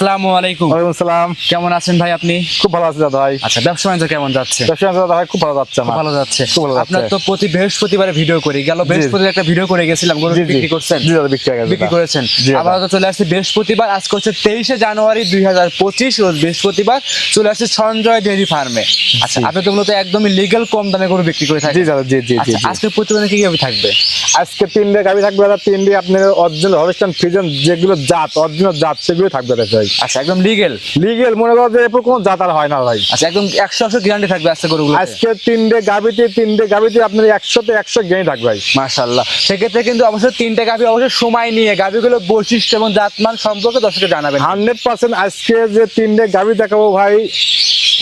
আসসালামু আলাইকুম। ওয়ালাইকুম কেমন আছেন ভাই আপনি? খুব ভালো আছে দাদা ভাই। আচ্ছা ব্যবসা বাণিজ্য কেমন যাচ্ছে? ব্যবসা বাণিজ্য দাদা ভাই খুব ভালো যাচ্ছে আমার। ভালো যাচ্ছে। খুব ভালো যাচ্ছে। আপনার তো প্রতি বৃহস্পতিবারে ভিডিও করি। গেল বৃহস্পতিবার একটা ভিডিও করে গেছিলাম গরু বিক্রি করছেন। জি দাদা বিক্রি গেছে বিক্রি করেছেন। আবার তো চলে আসছে বৃহস্পতিবার আজকে হচ্ছে তেইশে জানুয়ারি দুই হাজার পঁচিশ রোজ বৃহস্পতিবার চলে আসছে সঞ্জয় ডেয়ারি ফার্মে। আচ্ছা আপনি তো মূলত একদমই লিগেল কম দামে গরু বিক্রি করে জি দাদা জি জি জি আচ্ছা আজকে প্রতিবেদনে কি কীভাবে থাকবে? আজকে গাড়ি থাকবে দাদা তিনটে আপনার অরিজিনাল হলস্টান যেগুলো জাত অরিজিনাল জাত সেগুলো থাকবে দাদা আচ্ছা একদম লিগেল লিগেল মনে করো যে এরপর কোনো জাত হয় না ভাই। আচ্ছা একদম একশো একশো গ্যারান্টি থাকবে আজকে গরুগুলো আজকে তিনটে গাবিতে তিনটে গাবিতে আপনার একশোতে একশো গেঁয়ে থাকবে ভাই। মাশাল্লাহ সেক্ষেত্রে কিন্তু অবশ্যই তিনটে গাভি অবশ্যই সময় নিয়ে গাভিগুলো বৈশিষ্ট্য এবং জাতমান সম্পর্কে জানাবেন। হান্ড্রেড পার্সেন্ট আজকে যে তিনটে গাবি দেখাবো ভাই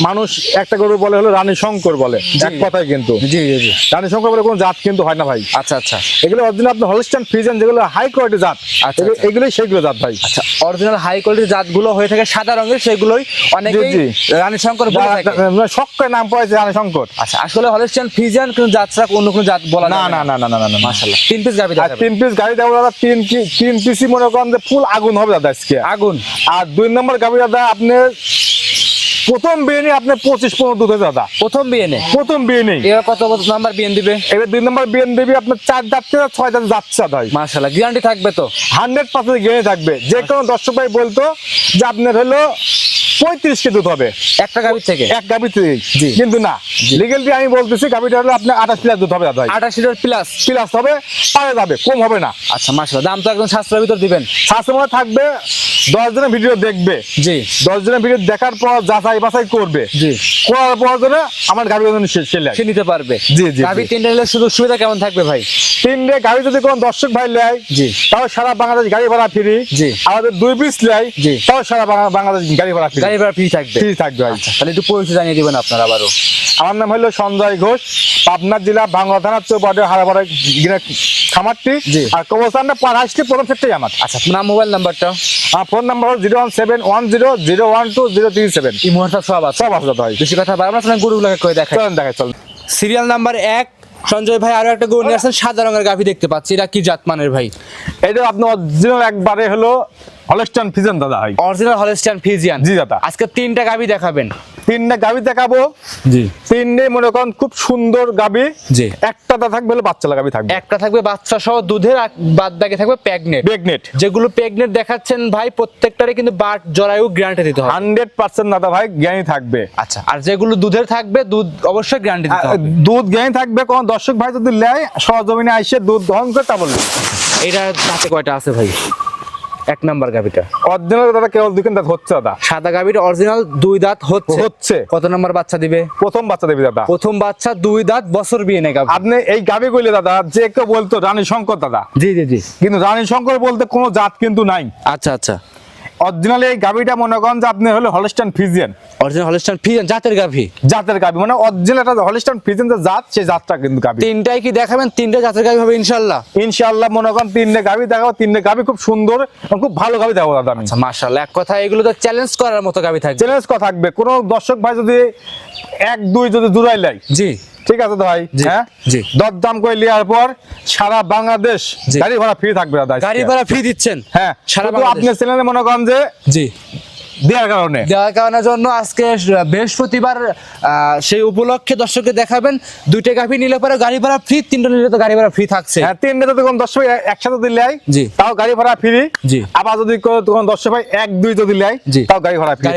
মানুষ একটা গরু বলে হলো রানী শঙ্কর বলে এক কথায় কিন্তু। জি জি রানী শঙ্কর বলে কোনো জাত কিন্তু হয় না ভাই। আচ্ছা আচ্ছা। এগুলো অরিজিনাল আপনার হলস্টান ফিজন যেগুলো হাই কোয়ালিটি জাত আচ্ছা, এগুলো- আচ্ছা। এগুলোই সেগুলো জাত ভাই। আচ্ছা অরিজিনাল হাই কোয়ালিটির জাতগুলো হয়ে থাকে সাদা রঙের সেগুলোই অনেকেই জি। রানী শঙ্কর বলে থাকে। শক্কর নাম পড়েছে রানী শঙ্কর আচ্ছা আসলে হলিস্টিয়ান ফিজিয়ান কোন জাত ছাড়া অন্য কোন জাত বলা না না। না না না না না মাশাআল্লাহ তিন পিস গাভি আর তিন পিস গাড়ি দাদা দাদা তিন কি- তিন পিসই মনে করেন যে ফুল আগুন হবে দাদা আজকে। আগুন। আর দুই নম্বর গাড়ি দাদা আপনি প্রথম বিয়ে নিয়ে আপনি পঁচিশ পনেরো দুধে দাদা। প্রথম বিয়ে নেই? প্রথম বিয়ে নেই। এবার কত নাম্বার বিয়ে দিবে? এবার দুই নম্বর বিয়ে দিবে আপনার চার যাচ্ছে না ছয় যাচ্ছে যাচ্ছে ভাই। মাসাল্লাহ গ্যারান্টি থাকবে তো? হান্ড্রেড পার্সেন্ট গ্যারান্টি থাকবে। যে কোনো দর্শক ভাই বলতো যে আপনার হলো পঁয়ত্রিশ কেজি দুধ হবে। একটা গাভীর থেকে? এক গাভীর থেকে। কিন্তু না লিগেল দিয়ে আমি বলতেছি গাভিটা হলো আপনার আঠাশ লিটার দুধ হবে দাদা আঠাশ লিটার প্লাস প্লাস হবে পারে যাবে কম হবে না। আচ্ছা মাশাআল্লাহ দাম তো একদম সাশ্রয়ের ভিতর দিবেন। সাতশো মধ্যে থাকবে দশ জনের ভিডিও দেখবে। জি। দশ জনের ভিডিও দেখার পর যাচাই বাছাই করবে। জি। করার পর জন্য আমার গাড়ি সেলে সে নিতে পারবে। জি, জি, জি। তিনটা নিলে শুধু সুবিধা কেমন থাকবে ভাই? তিনটে গাড়ি যদি কোনো দর্শক ভাই নেয় জি। তাও সারা বাংলাদেশ গাড়ি ভাড়া ফ্রি। জি। আমাদের দুই পিস নেয় জি। তাও সারা বাংলাদেশ গাড়ি ভাড়া ফ্রি। গাড়ি ভাড়া ফ্রি থাকবে। ফ্রি থাকবে ভাই। আচ্ছা তাহলে একটু পরিচয় জানিয়ে দিবেন আপনারা আবারও। আমার নাম হলো সঞ্জয় ঘোষ পাবনা জেলা বাংলা থানার হারাপাড়া খামারটি। আর প্রথম সেটটাই আমার। আচ্ছা নাম মোবাইল নাম্বারটা ফোন নাম্বার হলো zero one seven one zero zero one two zero three seven এই মুহূর্তে সব আছে। সব আছে দাদা ভাই। বেশি কথা আপনার গরুগুলোকে দেখাই। চলেন দেখাই চল সিরিয়াল নাম্বার এক সঞ্জয় ভাই আরও একটা গরু নিয়ে আসছেন সাদা রঙের গাভি দেখতে পাচ্ছি। এটা কি জাতমানের ভাই? এটা আপনার অরিজিনাল একবারে হলো হলস্টান ফিজন দাদা ভাই। অরিজিনাল হলস্টিয়ান ফিজিয়ান জি দাদা। আজকে তিনটা গাভি দেখাবেন। তিনটে গাবি দেখাবো। জি। তিনটে মনে করেন খুব সুন্দর গাবি। জি। একটা থাকবে হলো বাচ্চা গাবি থাকবে। একটা থাকবে বাচ্চা সহ দুধের আর বাদ বাকি থাকবে প্যাগনেট। বেগনেট যেগুলো প্রেগনেন্ট দেখাচ্ছেন ভাই প্রত্যেকটারে কিন্তু বাট জরায়ু গ্যারান্টি দিতে হবে। হান্ড্রেড পার্সেন্ট দাদা ভাই জ্ঞানী থাকবে। আচ্ছা আর যেগুলো দুধের থাকবে দুধ অবশ্যই গ্যারান্টি দিতে হবে। দুধ জ্ঞানী থাকবে। কোন দর্শক ভাই যদি নেয় সরজমিনে আইসে দুধ দহন করে তা বলবে। এটা হাতে কয়টা আছে ভাই? এক নাম্বার গাভিটা। অরিজিনাল দাদা কেবল দুই দাঁত হচ্ছে দাদা। সাদা গাভির অরিজিনাল দুই দাঁত হচ্ছে। হচ্ছে। কত নাম্বার বাচ্চা দিবে? প্রথম বাচ্চা দিবে দাদা। প্রথম বাচ্চা দুই দাঁত বছর বিয়ে নেই গাভি আপনি এই গাবি কইলে দাদা যে কেউ বলতো রানী শঙ্কর দাদা। জি জি জি। কিন্তু রানী শঙ্কর বলতে কোনো জাত কিন্তু নাই। আচ্ছা আচ্ছা। অরিজিনাল এই গাবিটা মনে করেন যে আপনি হলো Holstein Friesian original Holstein Friesian জাতের গাভি। জাতের গাবি মানে অরিজিনাল একটা হলস্টান ফিজিয়ান যে জাত সেই জাতটা কিন্তু গাবি তিনটাই কি দেখাবেন? তিনটা জাতের গাভি হবে ইনশাল্লাহ ইনশাআল্লাহ মনে করেন তিনটে গাবি দেখাবো তিনটে গাবি খুব সুন্দর এবং খুব ভালো গাবি দেখাবো দাদা আমি। আচ্ছা মাশাআল্লাহ এক কথা এগুলো তো চ্যালেঞ্জ করার মতো গাভি থাকবে। চ্যালেঞ্জ কথা থাকবে। কোনো দর্শক ভাই যদি এক দুই যদি দূরাই লাই জি। ঠিক আছে ভাই? হ্যাঁ। দরদাম করে নেওয়ার পর সারা বাংলাদেশ। গাড়ি ভাড়া ফ্রি থাকবে দাদা গাড়ি ভাড়া ফ্রি দিচ্ছেন। হ্যাঁ সারা আপনি ছিলেন চ্যানেলে মনে করেন যে জি। দেওয়ার কারণে? দেওয়ার কারণের জন্য আজকে বৃহস্পতিবার সেই উপলক্ষে দর্শককে দেখাবেন। দুইটা গাভি নিলে পরে গাড়ি ভাড়া ফ্রি তিনটা নিলে তো গাড়ি ভাড়া ফ্রি থাকছে। হ্যাঁ তিনটে কোনো দর্শক একসাথে দিলে জি। তাও গাড়ি ভাড়া ফ্রি জি। আবার যদি কোনো দর্শক ভাই এক দুই যদি লাই জি। তাও গাড়ি ভাড়া ফ্রি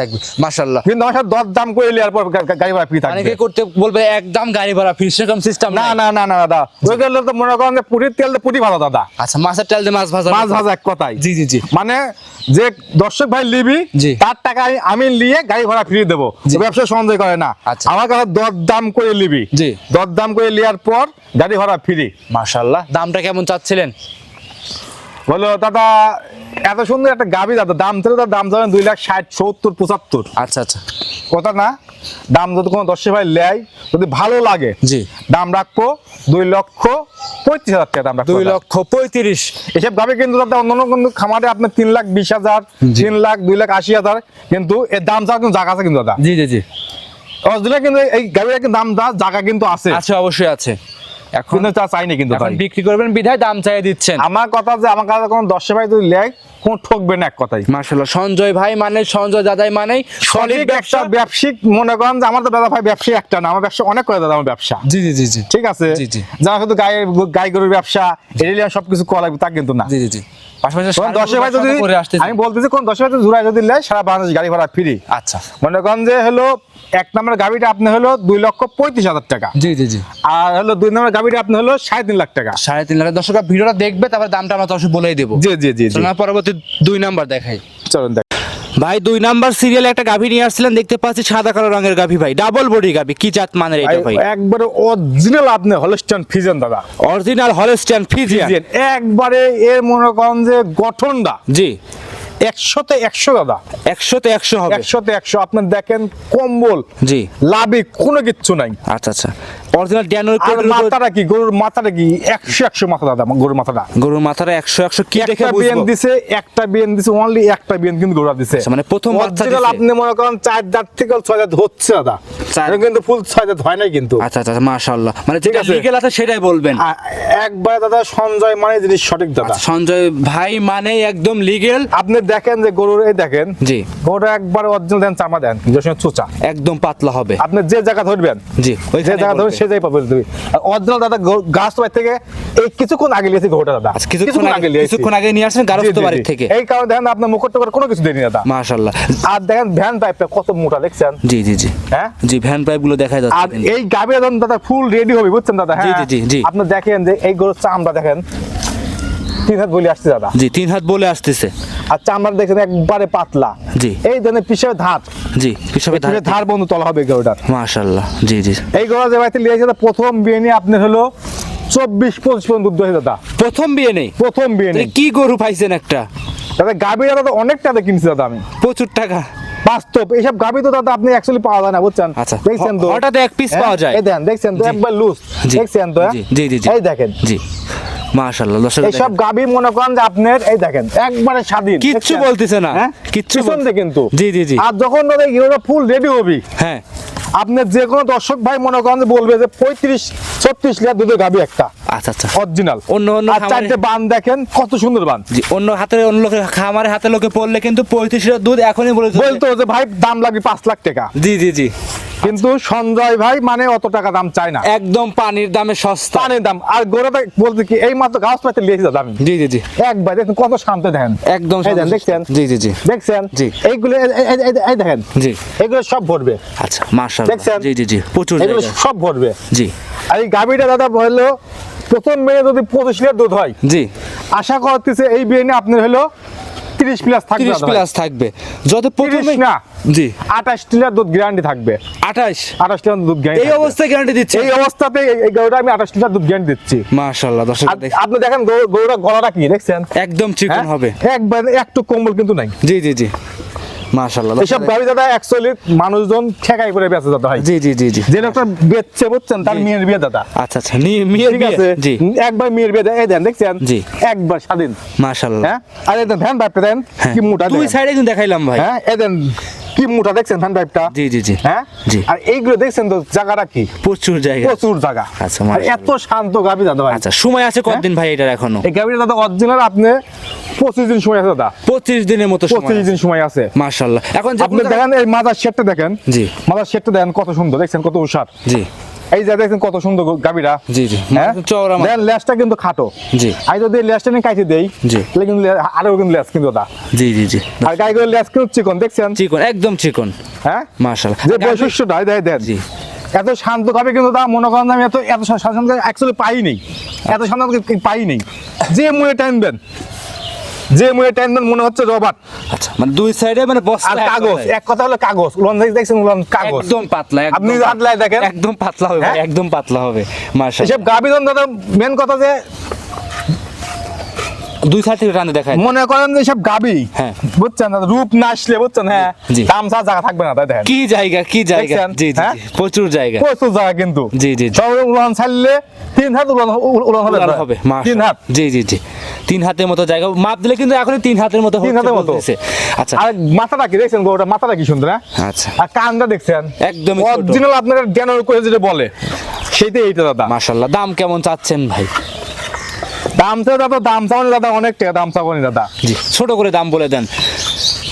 থাকবে মাশাআল্লাহ। কিন্তু আমার সাথে দর দাম করে নেওয়ার পর গাড়ি ভাড়া ফ্রি থাকবে। অনেকে করতে বলবে একদম গাড়ি ভাড়া ফ্রি সেরকম সিস্টেম না না না না দাদা। ওই গেলে তো মনে করেন যে পুরীর তেল তো পুরি ভালো দাদা। আচ্ছা মাছের তেল দিয়ে মাছ ভাজা। মাছ ভাজা এক কথাই জি জি জি। মানে যে দর্শক ভাই লিবি তার টাকা আমি- নিয়ে গাড়ি ভাড়া ফিরিয়ে দেবো। ব্যবসা সঞ্চয় করে না। আচ্ছা। আমার কাছে দর দাম করে নিবি। জি। দর দাম করে নেওয়ার পর গাড়ি ভাড়া ফ্রি। মাসাল্লাহ দামটা কেমন চাচ্ছিলেন? বলো দাদা এত সুন্দর একটা গাবি দাদা দাম ছিল তার দাম যাবেন দুই লাখ ষাট সত্তর পঁচাত্তর। আচ্ছা আচ্ছা। কথা না? দাম যদি কোনো দর্শক ভাই লেয় যদি ভালো লাগে জি। দাম রাখব দুই লক্ষ পঁয়ত্রিশ হাজার টাকা দাম রাখব। দুই লক্ষ পঁয়ত্রিশ। এসব গাবে কিন্তু দাদা অন্য কিন্তু খামারে আপনার তিন লাখ বিশ হাজার তিন লাখ দুই লাখ আশি হাজার কিন্তু এর দাম চাও কিন্তু জায়গা আছে কিন্তু দাদা। জি জি জি। অরিজিনাল কিন্তু এই গাড়ির কিন্তু দাম দা জায়গা কিন্তু আছে। আছে অবশ্যই আছে। এখন কিন্তু তা চাইনি কিন্তু তাই। বিক্রি করবেন বিধায় দাম চাই দিচ্ছেন। আমার কথা যে আমার কাছে কোনো দশ ভাই যদি লেয় কোন ঠকবে না এক কথাই। মার্শাল্লাহ সঞ্জয় ভাই মানে সঞ্জয় দাদাই মানে সঠিক ব্যবসা। ব্যবসায়িক মনে করেন যে আমার তো দাদা ভাই ব্যবসা একটা না আমার ব্যবসা অনেক করে দাদা আমার ব্যবসা। জি জি জি জি। ঠিক আছে? জি, জি। যারা শুধু গায়ে গাই গরুর ব্যবসা এলিয়ান সবকিছু করা লাগবে তা কিন্তু না। জি জি জি। ভাই আমি বলতেছি কোন দশে ভাই যদি জোড়ায় যদি নেয় সারা বাংলাদেশ গাড়ি ভাড়া ফ্রি। আচ্ছা। মনে করেন যে হলো এক নম্বর গাড়িটা আপনি হলো দুই লক্ষ পঁয়ত্রিশ হাজার টাকা। জি জি জি। আর হলো দুই নম্বর গাড়িটা আপনি হলো সাড়ে তিন লাখ টাকা। সাড়ে তিন লাখ। দর্শকরা ভিডিওটা দেখবে তারপর দামটা আমরা তো বলেই দেবো। জি জি জি পরবর্তী দুই নাম্বার দেখাই। চলুন দেখ। ভাই দুই নাম্বার সিরিয়ালে একটা গাভী নিয়ে আসছিলেন দেখতে পাচ্ছি সাদা কালো রঙের গাভী ভাই। ডাবল বডি গাভী কি জাত মানের এটা ভাই একবারে অরিজিনাল আপনি হলস্টান ফিজেন দাদা। অরিজিনাল হলস্টিয়ান ফিজিয়ান ফিজিয়ান একবারে এর মনে করেন যে গঠনটা। জি। একশোতে একশো দাদা। একশোতে একশো হবে। একশোতে একশো। আপনি দেখেন কম্বল জি। লাভে কোনো কিচ্ছু নাই। আচ্ছা আচ্ছা। অরিজিনাল ড্যানোর মাথাটা কি? গরুর মাথাটা কি? একশো একশো মাথা দাদা গরুর মাথাটা। গরুর মাথাটা একশো একশো কি দেখে বিয়ান দিছে একটা বিয়ান দিছে অনলি একটা বিয়ান কিন্তু গরুরা দিছে। আচ্ছা, মানে প্রথম বাচ্চা আপনি মনে করেন চার দাঁত থেকে ছয় দাঁত হচ্ছে দাদা। কিন্তু ফুল হয় কিন্তু। আচ্ছা আচ্ছা মাশাআল্লাহ। মানে ঠিক যেটা আছে। লিগেল আছে সেটাই বলবেন। একবারে দাদা সঞ্জয় মানে জিনিস সঠিক দাদা। আচ্ছা, সঞ্জয় ভাই মানে একদম লিগেল আপনি দেখেন যে গরুর এই দেখেন। জি। একবার অরিজিনাল দেন চামা দেন চুচা। একদম পাতলা হবে। আপনি যে জায়গা ধরবেন জি যে জায়গা ধরবেন সে পাবেন তুমি অরিজিনাল দাদা গাছ তো থেকে এই কিছুক্ষণ আগে লিয়েছি গরুটা দাদা। আচ্ছা, কিছুক্ষণ আগে লিয়েছি। কিছুক্ষণ আগে নিয়ে আসছেন জি, গারস্থ থেকে। এই কারণে দেখেন আপনার মুকুট কোনো কিছু দেয়নি দাদা। মাশাআল্লাহ। আর দেখেন ভ্যান পাইপটা কত মোটা দেখছেন? জি জি জি। হ্যাঁ? জি ভ্যান পাইপগুলো দেখা যাচ্ছে আর এই গাভীর যখন দাদা ফুল রেডি হবে বুঝছেন দাদা? হ্যাঁ? জি, জি, জি। আপনি দেখেন যে এই গরুর চামড়া দেখেন। তিন হাত বলে আসছে দাদা। জি তিন হাত বলে আসতেছে। আর চামড়া দেখেন একবারে পাতলা। জি। এই ধরনের ধার। জি পিছনে পিছনে ধার বন্ধু তলা হবে গরুটার। মাশাআল্লাহ জি জি। এই গরু যে বাড়িতে লিয়েছে প্রথম বিয়ে নিয়ে আপনি হলো চব্বিশ পঁচিশ পর্যন্ত দুধ দাদা। প্রথম বিয়ে নেই? প্রথম বিয়ে নিয়ে কি গরু পাইছেন একটা? দাদা গাভীর দাদা অনেক টাকা কিনছি দাদা আমি। প্রচুর টাকা। বাস্তব এইসব গাবি তো দাদা আপনি অ্যাকচুয়ালি পাওয়া যায় না বুঝছেন? আচ্ছা। দেখছেন তো? হঠাৎ এক পিস হ্যাঁ? পাওয়া যায়। এই দেন দেখছেন তো? একবার লুজ দেখছেন তো হ্যাঁ? জি, জি, জি, জি। এই দেখেন। জি। মাশাআল্লাহ দর্শক এইসব গাভী মনে করেন যে আপনার এই দেখেন একবারে স্বাধীন কিচ্ছু বলতেছে না হ্যাঁ? কিচ্ছু কিন্তু। জি জি জি। আর যখন ফুল রেডি হবি হ্যাঁ। আপনার যে কোনো দর্শক ভাই মনে করেন বলবে যে পঁয়ত্রিশ ছত্রিশ লিটার দুধের গাবি একটা। আচ্ছা আচ্ছা। অরিজিনাল অন্য অন্য চারটে বান দেখেন কত সুন্দর বান। জি অন্য হাতে অন্য লোকের খামারে হাতে লোকে পড়লে কিন্তু পঁয়ত্রিশ লিটার দুধ এখনই বলে বলতো যে ভাই দাম লাগবে পাঁচ লাখ টাকা। জি জি জি। কিন্তু সঞ্জয় ভাই মানে অত টাকা দাম চায় না। একদম পানির দামে সস্তা। পানির দাম। আর গোড়াটা বলতে কি এই মাত্র গাছ পাইতে লিয়েছি দাদা আমি জি জি জি। একবার দেখেন কত শান্ত দেখেন। একদম দেখছেন? জি জি জি। দেখছেন? জি। এইগুলো এই- দেখেন। জি। এগুলো সব ভরবে। আচ্ছা মাশাআল্লাহ। দেখছেন? জি জি জি। প্রচুর এগুলো সব ভরবে। জি। আর এই গাভীটা দাদা বলল প্রথম মেয়ে যদি পঁচিশ লিটার দুধ হয়। জি। আশা করতেছে এই বিয়ে নিয়ে আপনার হলো তিরিশ প্লাস থাকবে তিরিশ দাদা ভাই। প্লাস থাকবে। যত প্রথমে না। জি। আঠাশ লিটার দুধ গ্যারান্টি থাকবে। আঠাশ? আঠাশ লিটার দুধ গ্যারান্টি এই অবস্থায় গ্যারান্টি দিচ্ছে এই অবস্থাতে এই- গরুটা আমি আঠাশ লিটার দুধ গ্যারান্টি দিচ্ছি। মাশাআল্লাহ দর্শক আপনি দেখেন গরু- গরুটা গলাটা কি দেখছেন? একদম চিকন হ্যাঁ? হবে। একবার একটু কম্বল কিন্তু নাই। জি জি জি। মাশাআল্লাহ এইসব গাড়ি দাদা অ্যাকচুয়ালি মানুষজন ঠেকাই করে বেঁচে দাদা ভাই জি জি জি জি। যে লোকটা বেচছে বুঝছেন? তার। মেয়ের বিয়ে দাদা। আচ্ছা আচ্ছা। মেয়ের বিয়ে? জি। একবার মেয়ের বিয়ে এই দেন দেখছেন? জি। একবার স্বাধীন। মাশাআল্লাহ। হ্যাঁ? আর ধ্যান পাইপটা দেন। হ্যাঁ। কি মোটা দুই সাইডে কিন্তু দেখাইলাম ভাই। হ্যাঁ? এই দেন কি মোটা দেখছেন পাইপটা জি জি জি। হ্যাঁ? জি। আর এইগুলো দেখছেন তো জায়গাটা কি? প্রচুর জায়গা। প্রচুর জায়গা। আচ্ছা, এত শান্ত গাবি দাদা ভাই। আচ্ছা সময় আছে কতদিন ভাই এটার এখনও? এই গাবিটা দাদা অরিজিনাল আপনি পঁচিশ দিন সময় আছে দাদা। পঁচিশ দিনের মতো পঁচিশ দিন সময় আছে। মাশাল্লাহ এখন আপনি দেখেন এই মাদার শেডটা দেখেন। জি। মাদার শেডটা দেখেন কত সুন্দর দেখছেন কত উষার। জি। এই যে দেখছেন কত সুন্দর গাবিটা জি জি। হ্যাঁ? চওড়া মাথা। দেখেন লেজটা কিন্তু খাটো। জি। যদি লেজটা নিয়ে কাইতে দেই জি। তাহলে কিন্তু আরও কিন্তু লেজ কিন্তু দাদা জি জি জি। আর গাইগুলো লেজ কিন্তু চিকন দেখছেন? চিকন একদম চিকন। হ্যাঁ? মাশাআল্লাহ। যে বৈশিষ্ট্যটা দেন। জি। এত শান্ত ভাবে কিন্তু তা মনে করেন আমি এত এত শাসন অ্যাকচুয়ালি পাই নেই। এত শান্ত পাই নেই। যে মুয়ে টানবেন যে মুয়ে টেনশন মনে হচ্ছে রবার্ট আচ্ছা মানে দুই সাইডে মানে বস্তা আর কাগজ এক কথা হলো কাগজ উলন সাইজ দেখছেন উলন কাগজ একদম পাতলা একদম আপনি। হাতলায় দেখেন। একদম পাতলা হবে হ্যাঁ? একদম পাতলা হবে মাশাআল্লাহ এসব গাবিদন দাদা মেন কথা যে দুই সাইড থেকে টানে দেখায়। মনে করেন যে সব গাবি? হ্যাঁ। বুঝছেন দাদা রূপ না আসলে বুঝছেন? হ্যাঁ দাম চা জায়গা থাকবে না তাই দেখেন। কি জায়গা কি জায়গা? জি জি হ্যাঁ? প্রচুর জায়গা। প্রচুর জায়গা কিন্তু। জি, জি। সব উলান ছাড়লে তিন হাত উলান উলান হবে হবে তিন হাত। জি জি জি। তিন হাতের মতো জায়গা। মাপ দিলে কিন্তু এখন তিন হাতের মতো তিন হাতের মতো। আচ্ছা। আর মাথাটা কি দেখছেন? গরুটা মাথাটা কি সুন্দর হ্যাঁ? আচ্ছা। আর কানটা দেখছেন? একদমই ছোট। অরিজিনাল আপনার জ্ঞানের করে যেটা বলে সেইটাই এইটা দাদা। মাশাআল্লাহ দাম কেমন চাচ্ছেন ভাই? দাম চাও দাদা দাম দাদা অনেক টাকা দাম দাদা। ছোট করে দাম বলে দেন।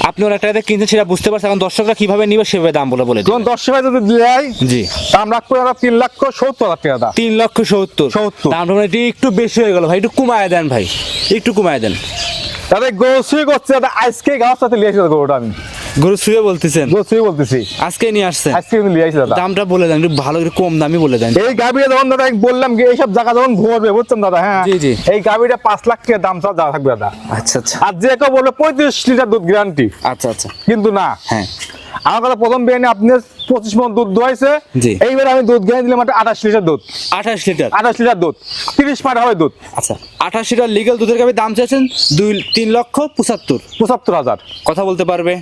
আপনি অনেক টাকাতে কিনছেন সেটা বুঝতে পারছেন এখন দর্শকরা কীভাবে নিবে সেভাবে দাম বলে বলে দিন। দশ টাকা যদি দেয় জি। দাম রাখব দাদা তিন লক্ষ সত্তর হাজার টাকা দাদা তিন লক্ষ সত্তর। 70 দামটা মানে একটু বেশি হয়ে গেল। ভাই একটু কমায় দেন ভাই। একটু কমায় দেন। দাদা গোসুই করছে দাদা আজকে গাছ সাথে লিয়ে গরুটা আমি। গরু শুয়ে বলতেছেন। গোসুই বলতেছি। আজকে নিয়ে আসছেন। আজকে কিন্তু লিয়ে আসি দাদা। দামটা বলে দেন একটু ভালো একটু কম দামি বলে দেন। এই গাবিটা যখন দাদা বললাম কি এইসব জায়গা যখন ঘুরবে বুঝছেন দাদা? হ্যাঁ। জি, জি। এই গাবিটা পাঁচ লাখ টাকা দাম চাওয়া যা থাকবে দাদা। আচ্ছা আচ্ছা। আর যে কেউ বলবে পঁয়ত্রিশ লিটার দুধ গ্যারান্টি আচ্ছা আচ্ছা। কিন্তু না। হ্যাঁ। আমার কথা প্রথম বিরিয়ানি আপনি পঁচিশ মন দুধ দোয়াইছে। এইবার আমি দুধ গ্যারান্টি দিলাম একটা আঠাশ লিটার দুধ। আঠাশ লিটার? আঠাশ লিটার দুধ। তিরিশ পার হবে দুধ। আচ্ছা। আঠাশ লিটার লিগেল দুধের গাভীর দাম চাইছেন দুই তিন লক্ষ পঁচাত্তর। পঁচাত্তর হাজার। কথা বলতে পারবে?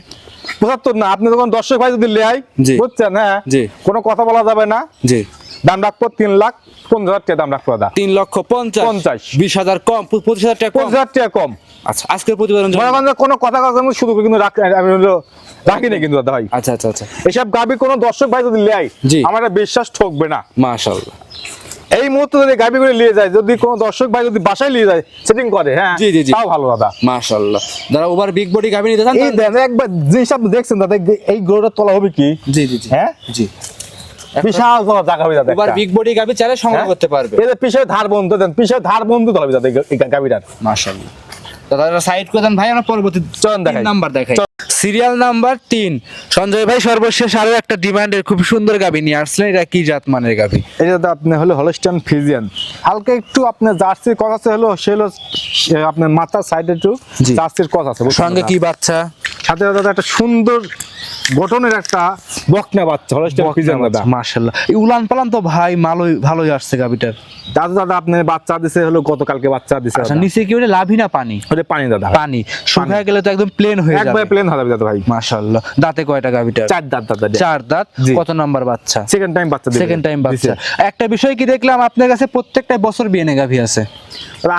পঁচাত্তর না আপনি যখন দর্শক ভাই যদি লেয়। বুঝছেন হ্যাঁ। কোনো কথা বলা যাবে না। জি। দাম রাখব তিন লাখ পঞ্চাশ হাজার টাকা দাম রাখব দাদা। তিন লক্ষ পঞ্চাশ। পঞ্চাশ। বিশ হাজার কম পঁচিশ হাজার টাকা পঞ্চাশ হাজার টাকা কম। আচ্ছা আজকের প্রতিবেদন কোনো কথা কথা শুধু কিন্তু রাখ আমি হলো রাখি না কিন্তু দাদা ভাই। আচ্ছা আচ্ছা আচ্ছা। এসব গাবি কোনো দর্শক ভাই যদি লেয়। আমার বিশ্বাস ঠকবে না। মাশাল্লাহ এই মুহূর্তে যদি গাবি করে নিয়ে যায় যদি কোনো দর্শক ভাই যদি বাসায় নিয়ে যায় সেটিং করে হ্যাঁ? জি, জি, জি। তাও ভালো দাদা। মাশাল্লাহ যারা ওভার বিগ বডি গাভী নিতে চান এই দেন একবার জিনিস আপনি দেখছেন দাদা এই গরুটা তোলা হবে কি? জি জি জি। হ্যাঁ? জি। বিশাল তোলা জায়গা দাদা বিগ বডি গাভী চাইলে সংগ্রহ হ্যাঁ? করতে পারবে। এই যে পিছের ধার বন্ধ দেন পিছের ধার বন্ধ হবে দাদা এই গাবিটার। মাশাল্লাহ দাদা সাইড করে দেন ভাই আমরা পরবর্তী চলুন দেখাই। নাম্বার দেখাই। সিরিয়াল নাম্বার তিন। সঞ্জয় ভাই সর্বশেষ আরও একটা ডিমান্ডের খুব সুন্দর গাভী নিয়ে আসলেন। এটা কি জাত মানের গাভী এই যে দাদা আপনি হলো হলস্টান ফিজিয়ান। হালকা একটু আপনার জার্সির কথা আছে হলো সে হলো আপনার মাথার সাইডে একটু জার্সির কথা আছে সঙ্গে কি বাচ্চা? সাথে দাদা একটা সুন্দর গঠনের একটা বকনা বাচ্চা হলস্টান ফিজিয়ান দাদা। মাশাল্লাহ এই উলান পালান তো ভাই ভালোই ভালোই আসছে গাভীটার দাদা দাদা আপনি বাচ্চা দিছে হলো গতকালকে বাচ্চা দিছে আচ্ছা নিচে কি ওটা লাভই না পানি? ওটা পানি দাদা। পানি। শুকায় গেলে তো একদম প্লেন হয়ে একবার যাবে। প্লেন হবে দাঁত ভাই। মাশাআল্লাহ। দাঁতে কয়টা গাভীটার চার দাঁত দাদা চার দাঁত? কত নাম্বার বাচ্চা? সেকেন্ড টাইম বাচ্চা সেকেন্ড টাইম বাচ্চা। একটা বিষয় কি দেখলাম আপনার কাছে প্রত্যেকটা বছর বিয়ে গাভি আছে।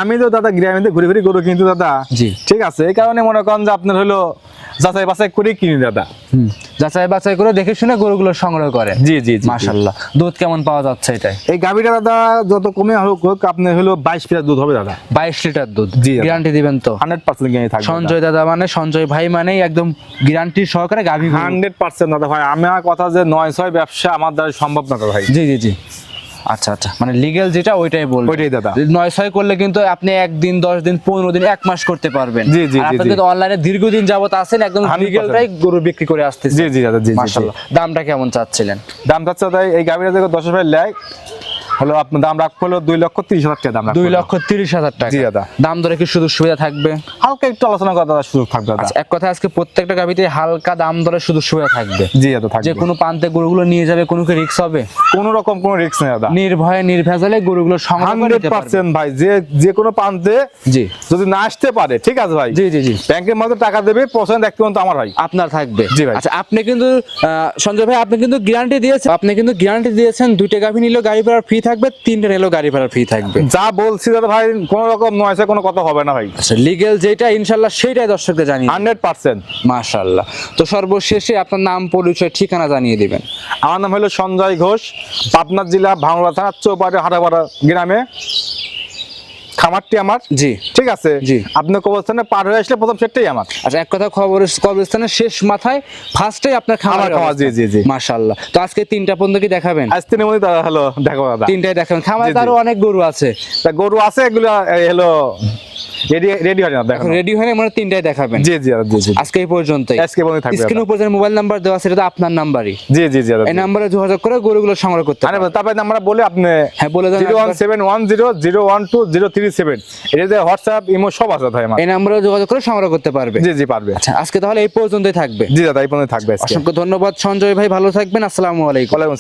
আমি তো দাদা গ্রামে ঘুরে ঘুরে গরু কিন্তু দাদা। জি। ঠিক আছে এই কারণে মনে করেন যে আপনার হলো যাচাই বাছাই করে কিনি দাদা। যাচাই বাছাই করে দেখে শুনে গরুগুলো সংগ্রহ করে। জি জি জি মাশাল্লাহ দুধ কেমন পাওয়া যাচ্ছে এটাই? এই গাভীটা দাদা যত কমে হোক হোক আপনার হলো বাইশ লিটার দুধ হবে দাদা। বাইশ লিটার দুধ। জি, গ্যারান্টি দিবেন তো? হান্ড্রেড পার্সেন্ট গ্যারান্টি থাকবে সঞ্জয় দাদা মানে সঞ্জয় ভাই মানে একদম গ্যারান্টি সহকারে গাভী হান্ড্রেড পার্সেন্ট দাদা ভাই। আমার কথা যে নয় ছয় ব্যবসা আমার দ্বারা সম্ভব না দাদা ভাই। জি জি জি। আচ্ছা আচ্ছা। মানে লিগেল যেটা ওইটাই বলব ওইটাই দাদা। নয় ছয় করলে কিন্তু আপনি একদিন দশ দিন পনেরো দিন এক মাস করতে পারবেন। জি, জি, জি, অনলাইনে দীর্ঘদিন যাবত আছেন একদম 100% লিগেলটাই গরু বিক্রি করে আসতেছে জি জি দাদা জি মাশাআল্লাহ। দামটা কেমন চাচ্ছিলেন? দাম চাচ্ছে দাদা এই গাভীটা দেখো দশ হাজার লেয়। হলো আপনার দাম রাখব হলো দুই লক্ষ তিরিশ হাজার টাকা দাম দুই লক্ষ তিরিশ হাজার টাকা। জি, দাদা। দাম দরে কি সুযোগ সুবিধা থাকবে? হালকা একটু আলোচনা করা দাদা সুযোগ থাকবে দাদা। আচ্ছা এক কথা আজকে প্রত্যেকটা গাভিতে হালকা দাম দরে সুযোগ সুবিধা থাকবে? জি দাদা থাকবে। যে কোনো প্রান্তে গরুগুলো নিয়ে যাবে কোনো কি রিক্স হবে? কোনো রকম কোনো রিস্ক নেই দাদা। নির্ভয়ে নির্ভেজালে গরুগুলো সংগ্রহ করে নিতে। ভাই যে যে কোনো প্রান্তে জি। যদি না আসতে পারে ঠিক আছে ভাই? জি জি জি। ব্যাংকের মধ্যে টাকা দেবে পছন্দ এক পর্যন্ত আমার ভাই। আপনার থাকবে। জি ভাই। আচ্ছা আপনি কিন্তু সঞ্জয় ভাই আপনি কিন্তু গ্যারান্টি দিয়েছেন আপনি কিন্তু গ্যারান্টি দিয়েছেন দুইটা গাভি নিলেও গাড়ি ভাড়া ফ্রি থাকবে তিনটে রেলও গাড়ি ভাড়া ফ্রি থাকবে। যা বলছি দাদা ভাই কোনো রকম নয়সে কোনো কথা হবে না ভাই। আচ্ছা লিগেল যেটা ইনশাল্লাহ সেইটাই দর্শককে জানি হান্ড্রেড পার্সেন্ট। মাশাল্লাহ তো সর্বশেষে আপনার নাম পরিচয় ঠিকানা জানিয়ে দিবেন। আমার নাম হলো সঞ্জয় ঘোষ পাবনা জেলা ভাঙড়া থানা চৌপাড়ে হাটাপাড়া গ্রামে। খামারটি আমার। জি। ঠিক আছে? জি। আপনি কবরস্থানে পার হয়ে আসলে প্রথম সেটটাই আমার। আচ্ছা এক কথা খবর কবরস্থানের শেষ মাথায় ফার্স্টে আপনার খামার খামার, জি, জি, জি। মাশাল্লাহ তো আজকে তিনটা পর্যন্ত কি দেখাবেন? আজ তিনের মধ্যে দাদা হলো দেখো দাদা। তিনটাই দেখাবেন। খামারে আরও অনেক গরু আছে। তা গরু আছে এগুলো হলো রেডি রেডি হয় না দেখো রেডি হয়ে মানে তিনটাই দেখাবেন। জি জি জি জি। আজকে এই পর্যন্তই। আজকে পর্যন্ত থাকবে স্ক্রিন। উপর যে মোবাইল নাম্বার দেওয়া সেটা তো আপনার নাম্বারই। জি জি জি এই। নাম্বারে যোগাযোগ করে গরুগুলো সংগ্রহ করতে। তারপরে আমরা বলে আপনি হ্যাঁ বলে দেন জিরো ওয়ান একবার। সেভেন হোয়াটসঅ্যাপ ইমো সব আছে ভাই আমার। এই নাম্বারে যোগাযোগ করে সংগ্রহ করতে পারবে। জি জি পারবে। আচ্ছা আজকে তাহলে এই পর্যন্তই থাকবে। জি দাদা এই পর্যন্ত থাকবে অসংখ্য ধন্যবাদ সঞ্জয় ভাই ভালো থাকবেন। আসসালামু আলাইকুম। ওয়ালাইকুম আসসালাম।